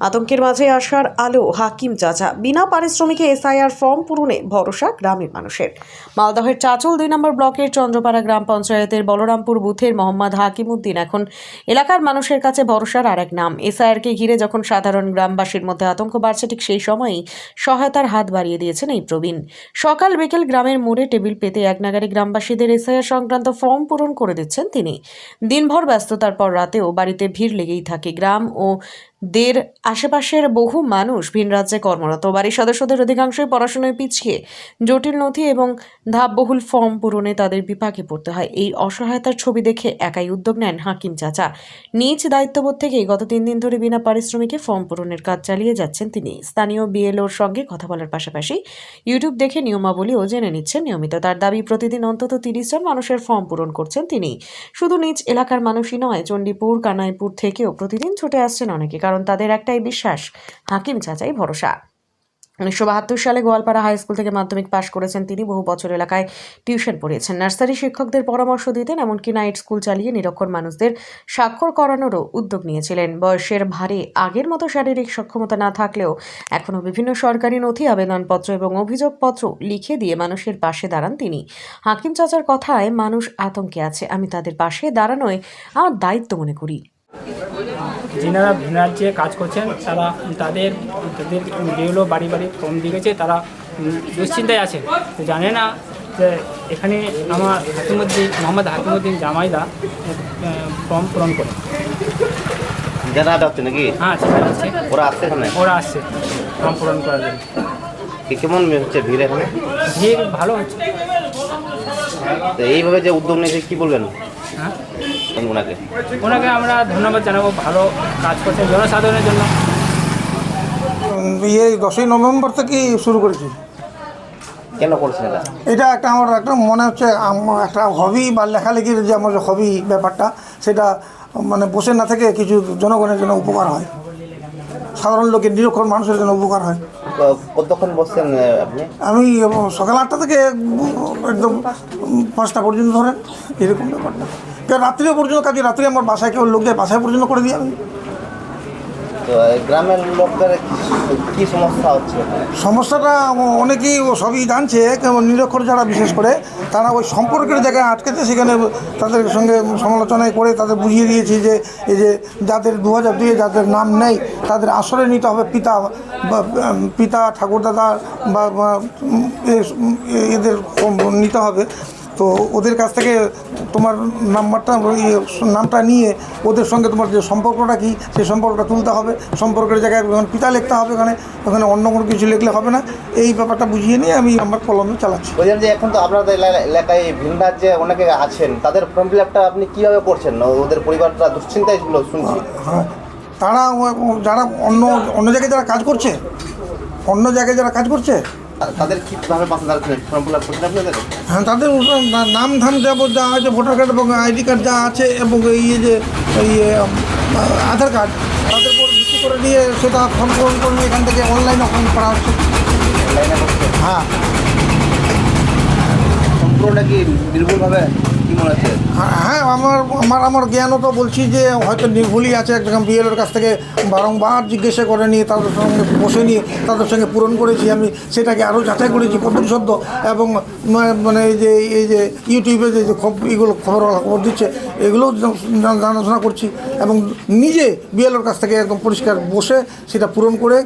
আতঙ্কের মাঝে আসার আলো হাকিম চাচা। বিনা পারিশ্রমিকে এসআইআর ফর্ম পূরণে ভরসা গ্রামের মানুষের। মালদহের চাচল দুই নম্বর ব্লকের চন্দ্রপাড়া গ্রাম পঞ্চায়েতের বলরামপুর বুথের মোহাম্মদ হাকিম উদ্দিন এখন এলাকার মানুষের কাছে ভরসার আর এক নাম। এসআইআরকে ঘিরে যখন সাধারণ গ্রামবাসীর মধ্যে আতঙ্ক বাড়ছে, ঠিক সেই সময়ই সহায়তার হাত বাড়িয়ে দিয়েছেন এই প্রবীণ। সকাল বিকেল গ্রামের মোড়ে টেবিল পেতে এক নাগারে গ্রামবাসীদের এসআইআর সংক্রান্ত ফর্ম পূরণ করে দিচ্ছেন তিনি। দিনভর ব্যস্ততার পর রাতেও বাড়িতে ভিড় লেগেই থাকে। গ্রাম ও দের আশেপাশের বহু মানুষ ভিন রাজ্যে কর্মরত। বাড়ির সদস্যদের অধিকাংশই পড়াশোনায় পিছিয়ে, জটিল নথি এবং ধাপবহুল ফর্ম পূরণে তাদের বিপাকে পড়তে হয়। এই অসহায়তার ছবি দেখে একাই উদ্যোগ নেন হাকিম চাচা। নিজ দায়িত্ববোধ থেকেই গত তিন দিন ধরে বিনা পারিশ্রমিকে ফর্ম পূরণের কাজ চালিয়ে যাচ্ছেন তিনি। স্থানীয় বিএলওর সঙ্গে কথা বলার পাশাপাশি ইউটিউব দেখে নিয়মাবলীও জেনে নিচ্ছেন নিয়মিত। তার দাবি, প্রতিদিন অন্তত তিরিশ জন মানুষের ফর্ম পূরণ করছেন তিনি। শুধু নিজ এলাকার মানুষই নয়, চণ্ডীপুর, কানাইপুর থেকেও প্রতিদিন ছুটে আসছেন অনেকে। কারণ তাদের একটাই বিশ্বাস, হাকিম চাচাই ভরসা। উনিশশো বাহাত্তর সালে গোয়ালপাড়া হাই স্কুল থেকে মাধ্যমিক পাশ করেছেন তিনি। বহু বছর এলাকায় টিউশন পড়িয়েছেন। নার্সারি শিক্ষকদের পরামর্শ দিতেন, এমনকি নাইট স্কুল চালিয়ে নিরক্ষর মানুষদের স্বাক্ষর করানোরও উদ্যোগ নিয়েছিলেন। বয়সের ভারে আগের মতো শারীরিক সক্ষমতা না থাকলেও এখনও বিভিন্ন সরকারি নথি, আবেদনপত্র এবং অভিযোগপত্র লিখে দিয়ে মানুষের পাশে দাঁড়ান তিনি। হাকিম চাচার কথায়, মানুষ আতঙ্কে আছে, আমি তাদের পাশে দাঁড়ানোয় আমার দায়িত্ব মনে করি। যিনারা ভিন রাজ্যে কাজ করছেন তারা তাদের তাদের যেগুলো বাড়ি বাড়ি ফর্ম দিয়ে গেছে তারা দুশ্চিন্তায় আছে। তো জানে না যে এখানে আমার হাকিমুদ্দিন মোহাম্মদ হাকিমুদ্দিন জামাইদা ফর্ম পূরণ করে। জানা যাচ্ছে নাকি? হ্যাঁ আছে ওরা আসছে এখানে? ওরা আসছে ফর্ম পূরণ করার জন্য। কেমন হচ্ছে? ভিড় এখানে? ভিড় ভালো হচ্ছে। তো এইভাবে যে উদ্যোগ নিয়েছে কি বলবেন? হ্যাঁ? ওনাকে? ওনাকে আমরা ধন্যবাদ জানাব ভালো কাজ করছেন জনসাধারণের জন্য। ইয়ে দশই নভেম্বর থেকে শুরু করেছি। কেন করছেন এটা? এটা একটা আমার একটা মনে হচ্ছে একটা হবি বা লেখালেখির যে আমার হবি ব্যাপারটা সেটা মানে বসে না থেকে কিছু জনগণের জন্য উপকার হয়। সাধারণ লোকের নিরক্ষর মানুষের জন্য উপকার হয়। কতক্ষণ বসছেন আপনি? আমি সকাল আটটা থেকে একদম পাঁচটা পর্যন্ত ধরেন এরকম ব্যাপারটা। কেউ রাত্রিও পর্যন্ত কাজে রাত্রি আমার বাসায় কেউ লোক যায় বাসায় পর্যন্ত করে দিই আমি। গ্রামের লোকদের কি- কি সমস্যা হচ্ছে? সমস্যাটা অনেকেই ও সবই জানছে নিরক্ষর যারা বিশেষ করে তারা ওই সম্পর্কের জায়গায় আটকেছে সেখানে তাদের সঙ্গে সমালোচনায় করে তাদের বুঝিয়ে দিয়েছি যে এই যে যাদের দু হাজার দুয়ে যাদের নাম নেই তাদের আসরে নিতে হবে পিতা বা পিতা ঠাকুরদাদা বা এদের নিতে হবে। তো ওদের কাছ থেকে তোমার নাম্বারটা ইয়ে, নামটা নিয়ে ওদের সঙ্গে তোমার যে সম্পর্কটা কী সেই সম্পর্কটা তুলতে হবে। সম্পর্কের জায়গায় পিতা লিখতে হবে ওখানে ওখানে অন্য কোনো কিছু লিখলে হবে না। এই ব্যাপারটা বুঝিয়ে নিয়ে আমি আমার কলমে চালাচ্ছি। বলছেন যে এখন তো আপনাদের এলা- এলাকায় ভিন রাজ্যে অনেকে আছেন তাদের ফর্ম ফিল আপটা আপনি কীভাবে করছেন? ওদের পরিবারটা দুশ্চিন্তায় ছিল শুনছি হ্যাঁ। তারা ও- ও- যারা অন্য অন্য জায়গায় যারা কাজ করছে অন্য জায়গায় যারা কাজ করছে তাদের কীভাবে পাশে দাঁড়াচ্ছেন ফর্ম ফিল আপ করছেন আপনাদের হ্যাঁ তাদের নাম ধাম যাব যা আছে ভোটার কার্ড এবং আইডি কার্ড যা আছে এবং এই যে এই আধার কার্ড তাদের উপর ভিত্তি করে নিয়ে সেটা ফর্ম পূরণ করে এখান থেকে অনলাইনে ফর্ম করা হচ্ছে। হ্যাঁ। সম্পূর্ণটা নির্ভুলভাবে কি মনে হচ্ছে? হ্যাঁ আমার আমার আমার জ্ঞানও তো বলছি যে হয়তো নির্ভুলই আছে একদম বিএলের কাছ থেকে। বারংবার জিজ্ঞাসা করে নিয়ে তাদের সঙ্গে বসে নিয়ে তাদের সঙ্গে পূরণ করেছি আমি। সেটাকে আরও যাচাই করেছি কতটুকু সদ্য এবং মানে এই যে এই যে ইউটিউবে যে যে খব- এগুলো খবর খবর দিচ্ছে এগুলোও জানাশোনা করছি এবং নিজে বিএলের কাছ থেকে একদম পরিষ্কার বসে সেটা পূরণ করে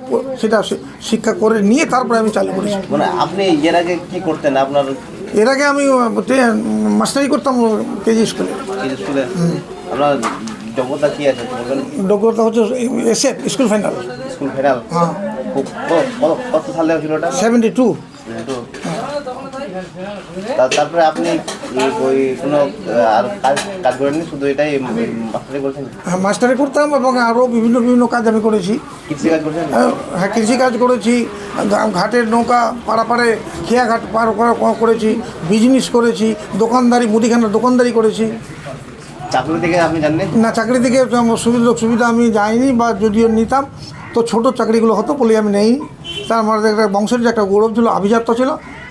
সেটা শিক্ষা করে নিয়ে তারপরে আমি চালু করেছি। মানে আপনি এর আগে কি করতেন? আপনার এর আগে আমি মাস্টারি করতাম কেজি স্কুলে। যোগ্যতা কি আছে যোগ্যতা হচ্ছে SF school final. School final? হ্যাঁ। কত সালে ছিল ওটা? Seventy two. তারপরে আপনি ওই কোনো আর কাজ কাজ করেননি শুধু এটাই মাস্টারি করছেন? মাস্টারি করতাম এবং আরও বিভিন্ন বিভিন্ন কাজ আমি করেছি। কৃষি কাজ করছেন? হ্যাঁ কৃষিকাজ করেছি ঘাটের নৌকা পাড়াপাড়ে খেয়া ঘাট পার করা করা করেছি বিজনেস করেছি দোকানদারি মুদিখানার দোকানদারি করেছি। চাকরি থেকে আপনি জানেন না চাকরি থেকে সুবিধা সুবিধা আমি যাইনি বা যদিও নিতাম তো ছোট চাকরিগুলো হতো বলে আমি নেই। তার মানে একটা বংশের যে একটা গৌরব ছিল আভিজাত্য ছিল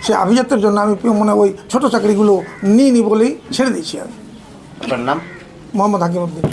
সেই আভিজাত্যের জন্য আমি মানে ওই ছোট চাকরিগুলো নিই নি বলেই ছেড়ে দিয়েছি আমি। আপনার নাম? মোহাম্মদ হাকিমউদ্দিন